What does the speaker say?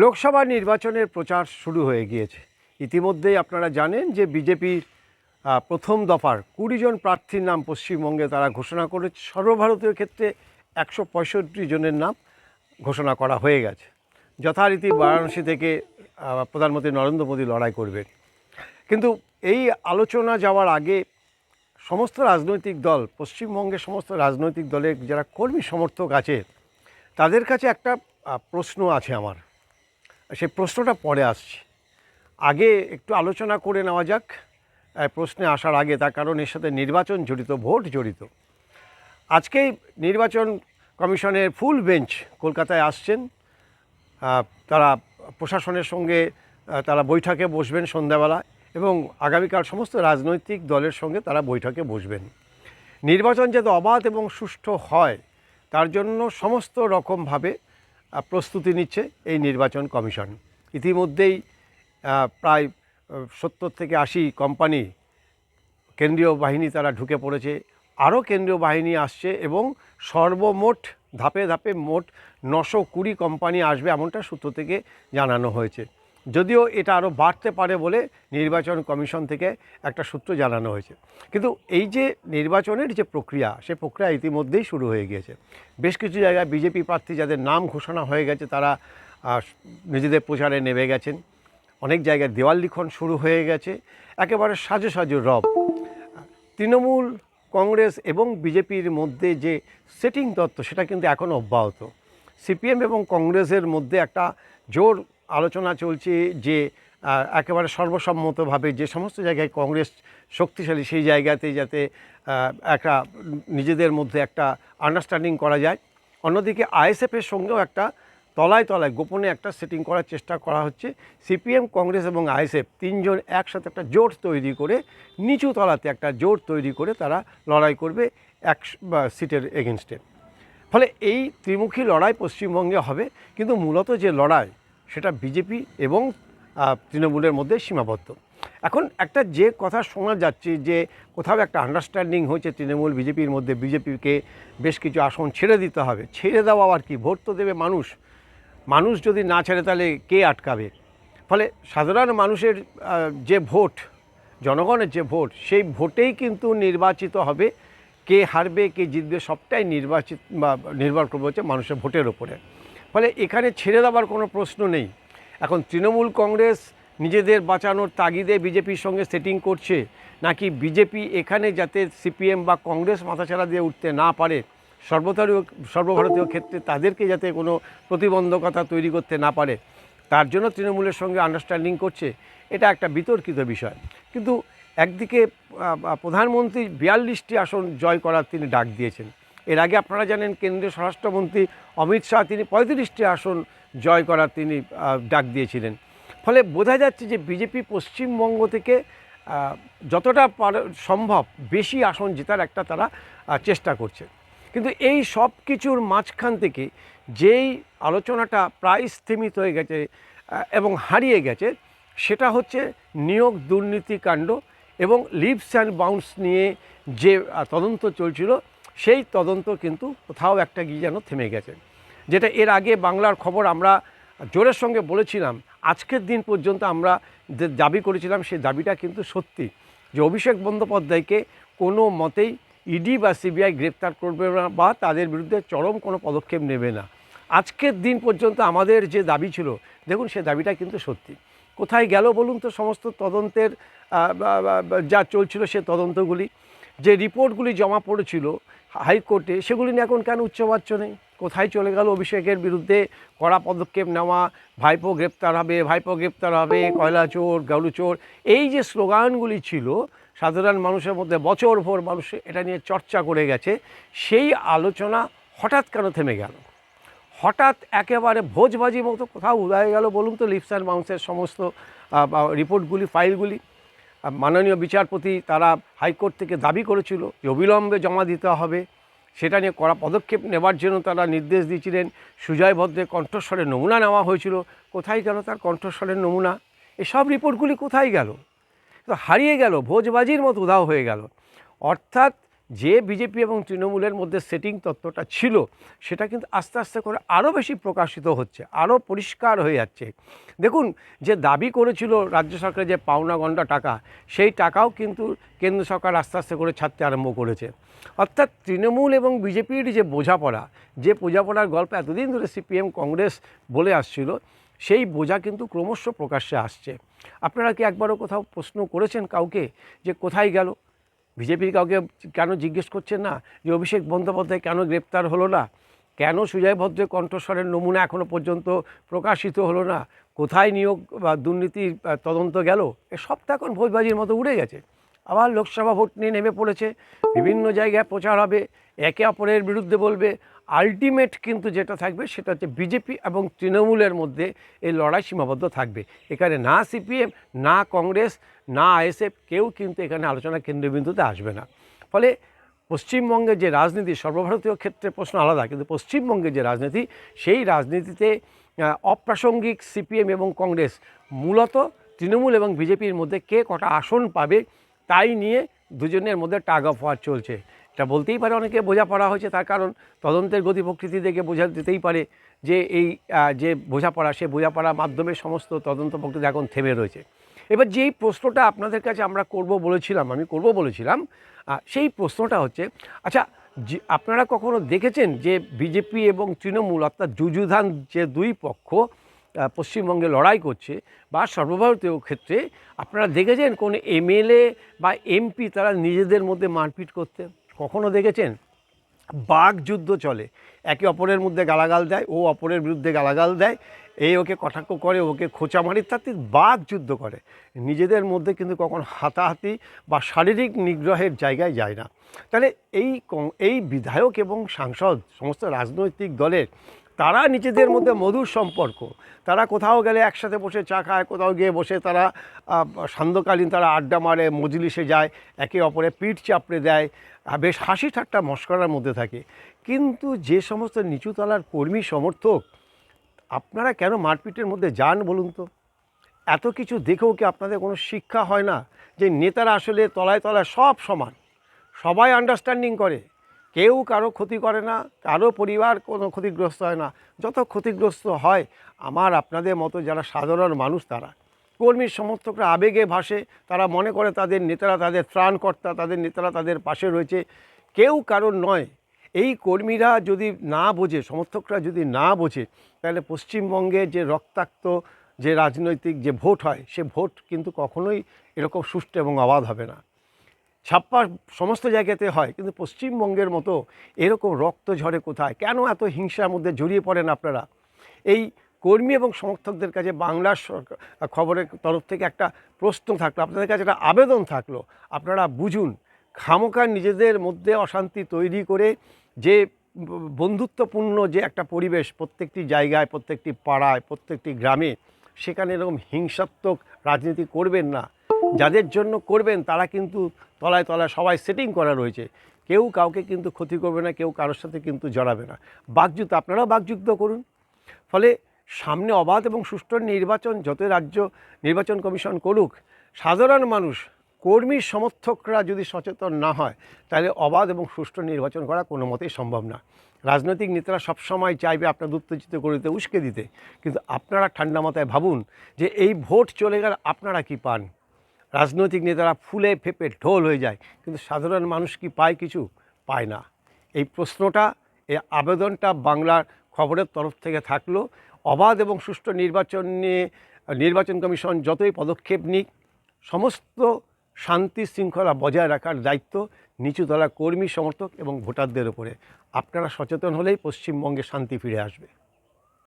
লোকসভা নির্বাচনের প্রচার শুরু হয়ে গিয়েছে। ইতিমধ্যেই আপনারা জানেন যে বিজেপির প্রথম দফার কুড়ি জন প্রার্থীর নাম পশ্চিমবঙ্গে তারা ঘোষণা করেছে। সর্বভারতীয় ক্ষেত্রে একশো পঁয়ষট্টি জনের নাম ঘোষণা করা হয়ে গেছে। যথারীতি বারাণসী থেকে প্রধানমন্ত্রী নরেন্দ্র মোদী লড়াই করবেন। কিন্তু এই আলোচনা যাওয়ার আগে সমস্ত রাজনৈতিক দল, পশ্চিমবঙ্গের সমস্ত রাজনৈতিক দলের যারা কর্মী সমর্থক আছে, তাদের কাছে একটা প্রশ্ন আছে আমার। সেই প্রশ্নটা পরে আসছে। আগে একটু আলোচনা করে নেওয়া যাক প্রশ্নে আসার আগে, তার কারণ এর সাথে নির্বাচন জড়িত, ভোট জড়িত। আজকেই নির্বাচন কমিশনের ফুল বেঞ্চ কলকাতায় আসছেন। তারা প্রশাসনের সঙ্গে তারা বৈঠকে বসবেন সন্ধ্যাবেলা এবং আগামীকাল সমস্ত রাজনৈতিক দলের সঙ্গে তারা বৈঠকে বসবেন। নির্বাচন যাতে অবাধ এবং সুষ্ঠু হয়, তার জন্য সমস্ত রকমভাবে প্রস্তুতি নিচ্ছে এই নির্বাচন কমিশন। ইতিমধ্যেই প্রায় সত্তর থেকে আশি কোম্পানি কেন্দ্রীয় বাহিনী তারা ঢুকে পড়েছে। আরও কেন্দ্রীয় বাহিনী আসছে এবং সর্বমোট, ধাপে ধাপে মোট নশো কুড়ি কোম্পানি আসবে এমনটা সূত্র থেকে জানানো হয়েছে। যদিও এটা আরও বাড়তে পারে বলে নির্বাচন কমিশন থেকে একটা সূত্র জানানো হয়েছে। কিন্তু এই যে নির্বাচনের যে প্রক্রিয়া, সে প্রক্রিয়া ইতিমধ্যেই শুরু হয়ে গিয়েছে। বেশ কিছু জায়গায় বিজেপি প্রার্থী যাদের নাম ঘোষণা হয়ে গেছে, তারা নিজেদের প্রচারে নেমে গেছেন। অনেক জায়গায় দেওয়াল লিখন শুরু হয়ে গেছে। একেবারে সাজো সাজো রব। তৃণমূল, কংগ্রেস এবং বিজেপির মধ্যে যে সেটিং তত্ত্ব, সেটা কিন্তু এখন অব্যাহত। সিপিএম এবং কংগ্রেসের মধ্যে একটা জোর আলোচনা চলছে যে একেবারে সর্বসম্মতভাবে যে সমস্ত জায়গায় কংগ্রেস শক্তিশালী, সেই জায়গাতে যাতে একটা নিজেদের মধ্যে একটা আন্ডারস্ট্যান্ডিং করা যায়। অন্যদিকে আইএসএফের সঙ্গেও একটা তলায় তলায়, গোপনে একটা সেটিং করার চেষ্টা করা হচ্ছে। সিপিএম, কংগ্রেস এবং আইএসএফ তিনজন একসাথে একটা জোট তৈরি করে, নিচু তলাতে একটা জোট তৈরি করে তারা লড়াই করবে এক সিটের এগেনস্টে ফলে এই ত্রিমুখী লড়াই পশ্চিমবঙ্গে হবে, কিন্তু মূলত যে লড়াই সেটা বিজেপি এবং তৃণমূলের মধ্যে সীমাবদ্ধ। এখন একটা যে কথা শোনা যাচ্ছে যে কোথাও একটা আন্ডারস্ট্যান্ডিং হয়েছে তৃণমূল বিজেপির মধ্যে, বিজেপিকে বেশ কিছু আসন ছেড়ে দিতে হবে। ছেড়ে দেওয়া আর কি? ভোট তো দেবে মানুষ। মানুষ যদি না ছেড়ে তাহলে কে আটকাবে? ফলে সাধারণ মানুষের যে ভোট, জনগণের যে ভোট, সেই ভোটেই কিন্তু নির্বাচিত হবে। কে হারবে, কে জিতবে সবটাই নির্বাচিত বা নির্ভর করবে হচ্ছে মানুষের ভোটের ওপরে ফলে এখানে ছেড়ে দেওয়ার কোনো প্রশ্ন নেই। এখন তৃণমূল কংগ্রেস নিজেদের বাঁচানোর তাগিদে বিজেপির সঙ্গে সেটিং করছে, নাকি বিজেপি এখানে যাতে সিপিএম বা কংগ্রেস মাথাছাড়া দিয়ে উঠতে না পারে সর্বভারতীয় সর্বভারতীয় ক্ষেত্রে তাদেরকে যাতে কোনো প্রতিবন্ধকতা তৈরি করতে না পারে, তার জন্য তৃণমূলের সঙ্গে আন্ডারস্ট্যান্ডিং করছে, এটা একটা বিতর্কিত বিষয়। কিন্তু একদিকে প্রধানমন্ত্রী বিয়াল্লিশটি আসন জয় করার তিনি ডাক দিয়েছেন। এর আগে আপনারা জানেন কেন্দ্রীয় স্বরাষ্ট্রমন্ত্রী অমিত শাহ তিনি পঁয়ত্রিশটি আসন জয় করার তিনি ডাক দিয়েছিলেন। ফলে বোঝা যাচ্ছে যে বিজেপি পশ্চিমবঙ্গ থেকে যতটা সম্ভব বেশি আসন জেতার একটা তারা চেষ্টা করছে। কিন্তু এই সব কিছুর মাঝখান থেকে যেই আলোচনাটা প্রায় স্থিমিত হয়ে গেছে এবং হারিয়ে গেছে, সেটা হচ্ছে নিয়োগ দুর্নীতি কাণ্ড এবং লিভস অ্যান্ড বাউন্স নিয়ে যে তদন্ত চলছিল সেই তদন্ত কিন্তু কোথাও একটা গিয়ে যেন থেমে গেছে। যেটা এর আগে বাংলার খবর আমরা জোরের সঙ্গে বলেছিলাম, আজকের দিন পর্যন্ত আমরা যে দাবি করেছিলাম সেই দাবিটা কিন্তু সত্যি যে অভিষেক বন্দ্যোপাধ্যায়কে কোনো মতেই ইডি বা সিবিআই গ্রেপ্তার করবে না বা তাদের বিরুদ্ধে চরম কোনো পদক্ষেপ নেবে না। আজকের দিন পর্যন্ত আমাদের যে দাবি ছিল, দেখুন সে দাবিটা কিন্তু সত্যি। কোথায় গেল বলুন তো, সমস্ত তদন্তের যা চলছিল সে তদন্তগুলি। যে রিপোর্টগুলি জমা পড়েছিল হাইকোর্টে, সেগুলি নিয়ে এখন কেন উচ্চবাচ্য নেই? কোথায় চলে গেল অভিষেকের বিরুদ্ধে? কড়া পদক্ষেপ নেওয়া, ভাইপো গ্রেপ্তার হবে, ভাইপো গ্রেপ্তার হবে, কয়লা চোর গালু চোর। এই যে স্লোগানগুলি ছিল, সাধারণ মানুষের মধ্যে বছর ভোর মানুষ এটা নিয়ে চর্চা করে গেছে, সেই আলোচনা হঠাৎ কেন থেমে গেল? হঠাৎ একেবারে ভোজবাজি মতো কোথাও উদয় গেল, বলুন তো, লিপস অ্যান্ড সমস্ত রিপোর্টগুলি, ফাইলগুলি। মাননীয় বিচারপতি তারা হাইকোর্ট থেকে দাবি করেছিল যে অবিলম্বে জমা দিতে হবে। সেটা নিয়ে কড়া পদক্ষেপ নেবার জন্য তারা নির্দেশ দিয়েছিলেন। সুজয় ভদ্রের কণ্ঠস্বরের নমুনা নেওয়া হয়েছিল। কোথায় গেল তার কণ্ঠস্বরের নমুনা? এসব রিপোর্টগুলি কোথায় গেল? তো হারিয়ে গেল, ভোজবাজির মতো উধাও হয়ে গেল। অর্থাৎ যে বিজেপি এবং তৃণমূলের মধ্যে সেটিং তত্ত্বটা ছিল, সেটা কিন্তু আস্তে আস্তে করে আরও বেশি প্রকাশিত হচ্ছে আরও পরিষ্কার হয়ে যাচ্ছে। দেখুন, যে দাবি করেছিল রাজ্য সরকারের যে পাওনা গন্ডা টাকা, সেই টাকাও কিন্তু কেন্দ্র সরকার আস্তে আস্তে করে ছাড়তে আরম্ভ করেছে। অর্থাৎ তৃণমূল এবং বিজেপির যে বোঝাপড়া, যে বোঝাপড়ার গল্প এতদিন ধরে সিপিএম, কংগ্রেস বলে আসছিল, সেই বোঝা কিন্তু ক্রমশ প্রকাশ্যে আসছে। আপনারা কি একবারও কোথাও প্রশ্ন করেছেন কাউকে যে কোথায় গেল? বিজেপির কাউকে কেন জিজ্ঞেস করছে না? যে অভিষেক বন্দ্যোপাধ্যায় কেন গ্রেপ্তার হলো না? কেন সুজয় ভদ্রের কণ্ঠস্বরের নমুনা এখনও পর্যন্ত প্রকাশিত হলো না? কোথায় নিয়োগ বা দুর্নীতির তদন্ত গেল? এসব তো এখন ভোজবাজির মতো উড়ে গেছে। আবার লোকসভা ভোট নিয়ে নেমে পড়েছে। বিভিন্ন জায়গায় প্রচার হবে। একে অপরের বিরুদ্ধে বলবে। আলটিমেট কিন্তু যেটা থাকবে সেটা হচ্ছে বিজেপি এবং তৃণমূলের মধ্যে এই লড়াই সীমাবদ্ধ থাকবে। এখানে না সিপিএম, না কংগ্রেস, না আইএসএফ, কেউ কিন্তু এখানে আলোচনা কেন্দ্রবিন্দুতে আসবে না। ফলে পশ্চিমবঙ্গের যে রাজনীতি, সর্বভারতীয় ক্ষেত্রে প্রশ্ন আলাদা, কিন্তু পশ্চিমবঙ্গের যে রাজনীতি, সেই রাজনীতিতে অপ্রাসঙ্গিক সিপিএম এবং কংগ্রেস মূলত তৃণমূল এবং বিজেপির মধ্যে কে কটা আসন পাবে, তাই নিয়ে দুজনের মধ্যে টাগ অফ ওয়ার চলছে। এটা বলতেই পারে অনেকে, বোঝাপড়া হয়েছে তার কারণ তদন্তের গতি প্রকৃতি দেখে বোঝা যেতেই পারে যে এই যে বোঝাপড়া, সে বোঝাপড়ার মাধ্যমে সমস্ত তদন্ত প্রকৃতি এখন থেমে রয়েছে। এবার যেই প্রশ্নটা আপনাদের কাছে আমরা করব বলেছিলাম, আমি করব বলেছিলাম সেই প্রশ্নটা হচ্ছে আচ্ছা আপনারা কখনো দেখেছেন যে বিজেপি এবং তৃণমূল অর্থাৎ যুযুধান যে দুই পক্ষ পশ্চিমবঙ্গে লড়াই করছে বা সর্বভারতীয় ক্ষেত্রে, আপনারা দেখেছেন কোন এমএলএ বা এমপি তারা নিজেদের মধ্যে মারপিট করতে? কখনো দেখেছেন? বাঘ যুদ্ধ চলে, একে অপরের মধ্যে গালাগাল দেয়, ও অপরের বিরুদ্ধে গালাগাল দেয় এই ওকে কটাক্ষ করে, ওকে খোঁচা মারি তাতে বাঘ যুদ্ধ করে। নিজেদের মধ্যে কিন্তু কখন হাতাহাতি বা শারীরিক নিগ্রহের জায়গায় যায় না। তাহলে এই এই বিধায়ক এবং সাংসদ, সমস্ত রাজনৈতিক দলের, তারা নিজেদের মধ্যে মধুর সম্পর্ক। তারা কোথাও গেলে একসাথে বসে চা খায়, কোথাও গিয়ে বসে তারা সান্ধ্যকালীন তারা আড্ডা মারে, মজলিসে যায়, একে অপরে পিঠ চাপড়ে দেয় বেশ হাসি ঠাট্টা মস্করার মধ্যে থাকে। কিন্তু যে সমস্ত নিচুতলার কর্মী সমর্থক আপনারা কেন মারপিটের মধ্যে যান বলুন তো? এত কিছু দেখেও কি আপনাদের কোনো শিক্ষা হয় না যে নেতারা আসলে তলায় তলায় সব সমান? সবাই আন্ডারস্ট্যান্ডিং করে। কেউ কারও ক্ষতি করে না, কারও পরিবার কোনো ক্ষতিগ্রস্ত হয় না। যত ক্ষতিগ্রস্ত হয়, আমার আপনাদের মতো যারা সাধারণ মানুষ তারা কর্মীর সমর্থকরা আবেগে ভাসে, তারা মনে করে তাদের নেতারা তাদের ত্রাণকর্তা, তাদের নেতারা তাদের পাশে রয়েছে। কেউ কারোর নয়। এই কর্মীরা যদি না বোঝে, সমর্থকরা যদি না বোঝে, তাহলে পশ্চিমবঙ্গে যে রক্তাক্ত, যে রাজনৈতিক যে ভোট হয়, সে ভোট কিন্তু কখনোই এরকম সুষ্ঠু এবং অবাধ হবে না। ছাপ্পা সমস্ত জায়গাতে হয়, কিন্তু পশ্চিমবঙ্গের মতো এরকম রক্ত ঝরে কোথায়? কেন এত হিংসার মধ্যে জড়িয়ে পড়েন আপনারা? এই কর্মী এবং সমর্থকদের কাছে বাংলার খবরের তরফ থেকে একটা প্রশ্ন থাকল, আপনাদের কাছে একটা আবেদন থাকল। আপনারা বুঝুন খামোকার নিজেদের মধ্যে অশান্তি তৈরি করে যে বন্ধুত্বপূর্ণ যে একটা পরিবেশ প্রত্যেকটি জায়গায়, প্রত্যেকটি পাড়ায়, প্রত্যেকটি গ্রামে, সেখানে এরকম হিংসাত্মক রাজনীতি করবেন না। যাদের জন্য করবেন, তারা কিন্তু তলায় তলায় সবাই সেটিং করা রয়েছে। কেউ কাউকে কিন্তু ক্ষতি করবে না, কেউ কারোর সাথে কিন্তু জড়াবে না। বাকযুদ্ধ, আপনারাও বাকযুদ্ধ করুন। ফলে সামনে অবাধ এবং সুষ্ঠু নির্বাচন, যতই রাজ্য নির্বাচন কমিশন করুক, সাধারণ মানুষ কর্মী সমর্থকরা যদি সচেতন না হয়, তাহলে অবাধ এবং সুষ্ঠু নির্বাচন করা কোনো মতেই সম্ভব না। রাজনৈতিক নেতারা সবসময় চাইবে আপনার উত্তেজিত করে দিতে উস্কে দিতে। কিন্তু আপনারা ঠান্ডা মাথায় ভাবুন যে এই ভোট চলে গেলে আপনারা কি পান? রাজনৈতিক নেতারা ফুলে ফেপে ঢোল হয়ে যায়, কিন্তু সাধারণ মানুষ কি পায় কিছু? পায় না। এই প্রশ্নটা, এই আবেদনটা বাংলার খবরের তরফ থেকে থাকল। অবাধ এবং সুষ্ঠু নির্বাচন নিয়ে, নির্বাচন কমিশন যতই পদক্ষেপ নিক, সমস্ত শান্তি শৃঙ্খলা বজায় রাখার দায়িত্ব নিচুতলা কর্মী সমর্থক এবং ভোটারদের ওপরে আপনারা সচেতন হলেই পশ্চিমবঙ্গে শান্তি ফিরে আসবে।